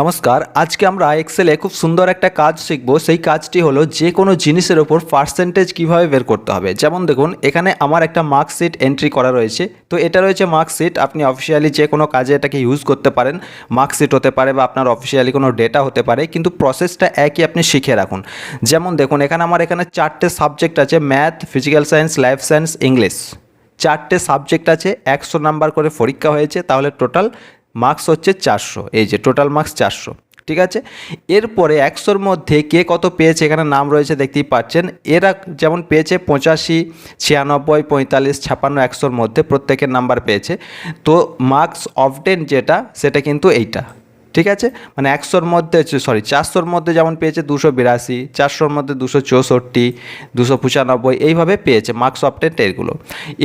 নমস্কার, আজকে আমরা এক্সেলে খুব সুন্দর একটা কাজ শিখব। সেই কাজটি হলো যে কোনো জিনিসের ওপর পার্সেন্টেজ কীভাবে বের করতে হবে। যেমন দেখুন, এখানে আমার একটা মার্কশিট এন্ট্রি করা রয়েছে। তো এটা রয়েছে মার্কশিট আপনি অফিসিয়ালি যে কোনো কাজে এটাকে ইউজ করতে পারেন। মার্কশিট হতে পারে বা আপনার অফিসিয়ালি কোনো ডেটা হতে পারে, কিন্তু প্রসেসটা একই আপনি শিখে রাখুন। যেমন দেখুন, এখানে আমার এখানে চারটে সাবজেক্ট আছে math physical science life science English চারটে সাবজেক্ট আছে, একশো নাম্বার করে পরীক্ষা হয়েছে, তাহলে টোটাল মার্কস হচ্ছে চারশো, এই যে টোটাল মার্কস চারশো, ঠিক আছে? এরপরে একশোর মধ্যে কে কত পেয়েছে? এখানে নাম রয়েছে, দেখতেই পাচ্ছেন। এরা যেমন পেয়েছে পঁচাশি, ছিয়ানব্বই, পঁয়তাল্লিশ ছাপান্ন একশোর মধ্যে প্রত্যেকের নাম্বার পেয়েছে। তো মার্কস অফটেন যেটা, সেটা কিন্তু এইটা। ঠিক আছে? মানে একশোর মধ্যে সরি চারশোর মধ্যে যেমন পেয়েছে দুশো বিরাশি, চারশোর মধ্যে দুশো চৌষট্টি, দুশো পঁচানব্বই, এইভাবে পেয়েছে মার্কস অপটেন্ট এরগুলো।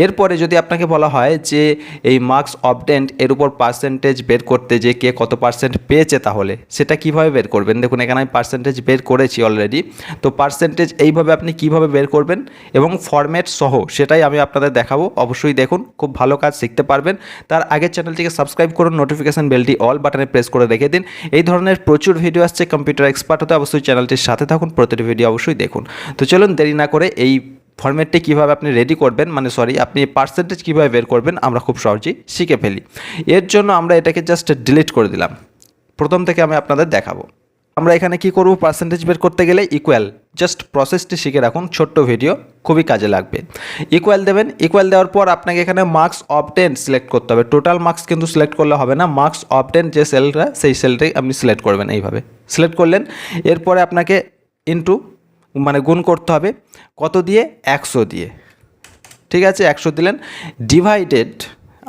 এরপরে যদি আপনাকে বলা হয় যে এই মার্কস অপটেন্ট এর উপর পার্সেন্টেজ বের করতে যে কে কত পার্সেন্ট পেয়েছে তাহলে, সেটা কীভাবে বের করবেন? দেখুন, এখানে আমি পার্সেন্টেজ বের করেছি অলরেডি তো পার্সেন্টেজ এইভাবে আপনি কীভাবে বের করবেন এবং ফরম্যাট সহ সেটাই আমি আপনাদের দেখাবো। অবশ্যই দেখুন, খুব ভালো কাজ শিখতে পারবেন। তার আগের চ্যানেলটিকে সাবস্ক্রাইব করুন নোটিফিকেশন বেলটি অল বাটনে প্রেস করে রেখে দিন। এই ধরনের প্রচুর ভিডিও আসছে কম্পিউটার এক্সপার্ট হতে। অবশ্যই চ্যানেলটির সাথে থাকুন, প্রতিটি ভিডিও অবশ্যই দেখুন। তো চলুন দেরি না করে এই ফর্ম্যাটটি কীভাবে আপনি রেডি করবেন মানে সরি আপনি পার্সেন্টেজ কীভাবে বের করবেন, আমরা খুব সহজেই শিখে ফেলি। এর জন্য আমরা এটাকে জাস্ট ডিলিট করে দিলাম। প্রথম থেকে আমি আপনাদের দেখাবো। আমরা এখানে কি করব? পার্সেন্টেজ বের করতে গেলে ইকুয়াল জাস্ট প্রসেসটি শিখে রাখুন, ছোট্ট ভিডিও খুবই কাজে লাগবে। ইকুয়াল দেবেন ইকুয়াল দেওয়ার পর আপনাকে এখানে মার্কস অফ টেন সিলেক্ট করতে হবে। টোটাল মার্কস কিন্তু সিলেক্ট করলে হবে না মার্কস অফ টেন যে সেলটা সেই সেলটাই আপনি সিলেক্ট করবেন এইভাবে। সিলেক্ট করলেন, এরপরে আপনাকে ইনটু মানে গুণ করতে হবে, কত দিয়ে? একশো দিয়ে। ঠিক আছে, একশো দিলেন। ডিভাইডেড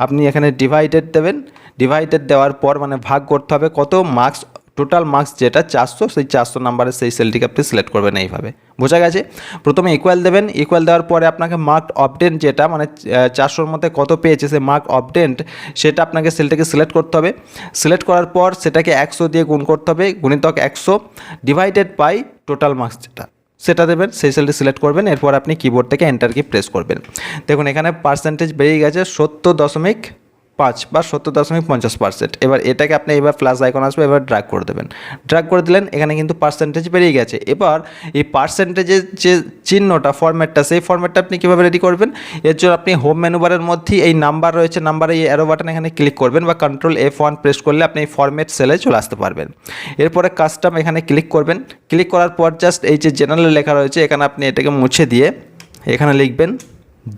আপনি এখানে ডিভাইডেড দেবেন। ডিভাইডেড দেওয়ার পর মানে ভাগ করতে হবে কত? মার্কস টোটাল মার্কস যেটা চারশো, সেই চারশো নাম্বারের সেই সেলটিকে আপনি সিলেক্ট করবেন এইভাবে। বোঝা গেছে? প্রথমে ইকুয়াল দেবেন ইকুয়াল দেওয়ার পরে আপনাকে মার্ক অপডেন্ট যেটা মানে চারশোর মধ্যে কত পেয়েছে সেই মার্ক অপডেন্ট সেটা আপনাকে সেলটাকে সিলেক্ট করতে হবে। সিলেক্ট করার পর সেটাকে একশো দিয়ে গুণ করতে হবে, গুণিতক একশো ডিভাইডেড বাই টোটাল মার্কস যেটা। সেটা দেবেন, সেই সেলটি সিলেক্ট করবেন, এরপর আপনি কিবোর্ড থেকে এন্টার কি প্রেস করবেন। দেখুন, এখানে পার্সেন্টেজ বেরিয়ে গেছে সত্তর দশমিক পাঁচ বা সত্তর দশমিক পঞ্চাশ পার্সেন্ট এবার এটাকে আপনি এবার প্লাস আইকন আসবে, এবার ড্রাগ করে দেবেন। ড্রাগ করে দিলেন, এখানে কিন্তু পার্সেন্টেজ বেরিয়ে গেছে। এবার এই পার্সেন্টেজের যে চিহ্নটা ফরম্যাটটা সেই ফরম্যাটটা আপনি কীভাবে রেডি করবেন? এর জন্য আপনি হোম মেনুবারের মধ্যেই এই নাম্বার রয়েছে নাম্বারে এই অ্যারো বাটন এখানে ক্লিক করবেন বা কন্ট্রোল এফ ওয়ান প্রেস করলে আপনি এই ফরম্যাট সেলে চলে আসতে পারবেন। এরপরে কাস্টম এখানে ক্লিক করবেন। ক্লিক করার পর জাস্ট এই যে জেনারেল লেখা রয়েছে, এখানে আপনি এটাকে মুছে দিয়ে এখানে লিখবেন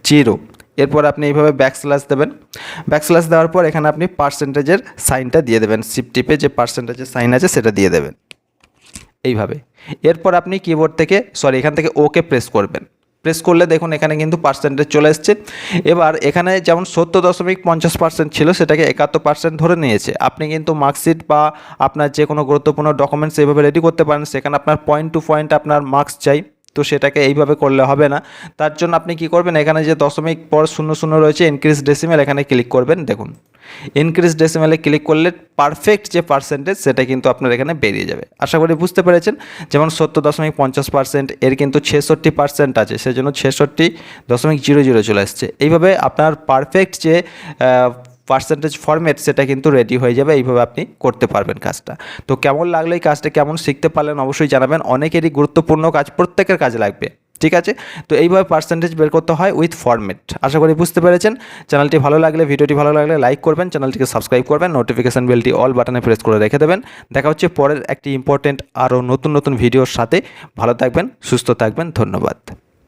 জিরো এরপর আপনি এইভাবে ব্যাক স্ল্যাশ দেবেন। ব্যাক স্ল্যাশ দেওয়ার পর এখানে আপনি পার্সেন্টেজের সাইনটা দিয়ে দেবেন। সিপ টিপে যে পার্সেন্টেজের সাইন আছে সেটা দিয়ে দেবেন। এইভাবে। এরপর আপনি কিবোর্ড থেকে সরি এখান থেকে ওকে প্রেস করবেন। প্রেস করলে দেখুন এখানে কিন্তু পার্সেন্টেজ চলে এসছে। এবার এখানে যেমন সত্তর দশমিক পঞ্চাশ পার্সেন্ট ছিল, সেটাকে একাত্তর পার্সেন্ট ধরে নিয়েছে। আপনি কিন্তু মার্কশিট বা আপনার যে কোনো গুরুত্বপূর্ণ ডকুমেন্টস এইভাবে রেডি করতে পারেন। সেখানে আপনার পয়েন্ট টু পয়েন্ট আপনার মার্কস চাই। তো সেটাকে এইভাবে করলে হবে না। তার জন্য আপনি কি করবেন, এখানে যে দশমিক পর শূন্য শূন্য রয়েছে ইনক্রিজ ডেসিমেল এখানে ক্লিক করবেন, দেখুন। ইনক্রিজ ডেসিমেলে ক্লিক করলে পারফেক্ট যে পার্সেন্টেজ সেটা কিন্তু আপনার এখানে বেরিয়ে যাবে। আশা করি বুঝতে পেরেছেন? যেমন সত্তর দশমিক পঞ্চাশ পার্সেন্ট এর কিন্তু ছেষট্টি পার্সেন্ট আছে, সেজন্য ছেষট্টি দশমিক জিরো জিরো চলে আসছে। এইভাবে আপনার পারফেক্ট যে পার্সেন্টেজ ফরম্যাট সেটা কিন্তু রেডি হয়ে যাবে, এইভাবে আপনি করতে পারবেন কাজটা। তো কেমন লাগল এই কাজটা, কেমন শিখতে পারলেন অবশ্যই জানাবেন। অনেকেরই গুরুত্বপূর্ণ কাজ, প্রত্যেকের কাজে লাগবে, ঠিক আছে? তো এইভাবে পার্সেন্টেজ বের করতে হয় উইথ ফরম্যাট আশা করি বুঝতে পেরেছেন। চ্যানেলটি ভালো লাগলে, ভিডিওটি ভালো লাগলে লাইক করবেন, চ্যানেলটিকে সাবস্ক্রাইব করবেন নোটিফিকেশান বেলটি অল বাটনে প্রেস করে রেখে দেবেন। দেখা হচ্ছে পরের একটি ইম্পর্টেন্ট আরও নতুন নতুন ভিডিওর সাথে। ভালো থাকবেন, সুস্থ থাকবেন, ধন্যবাদ।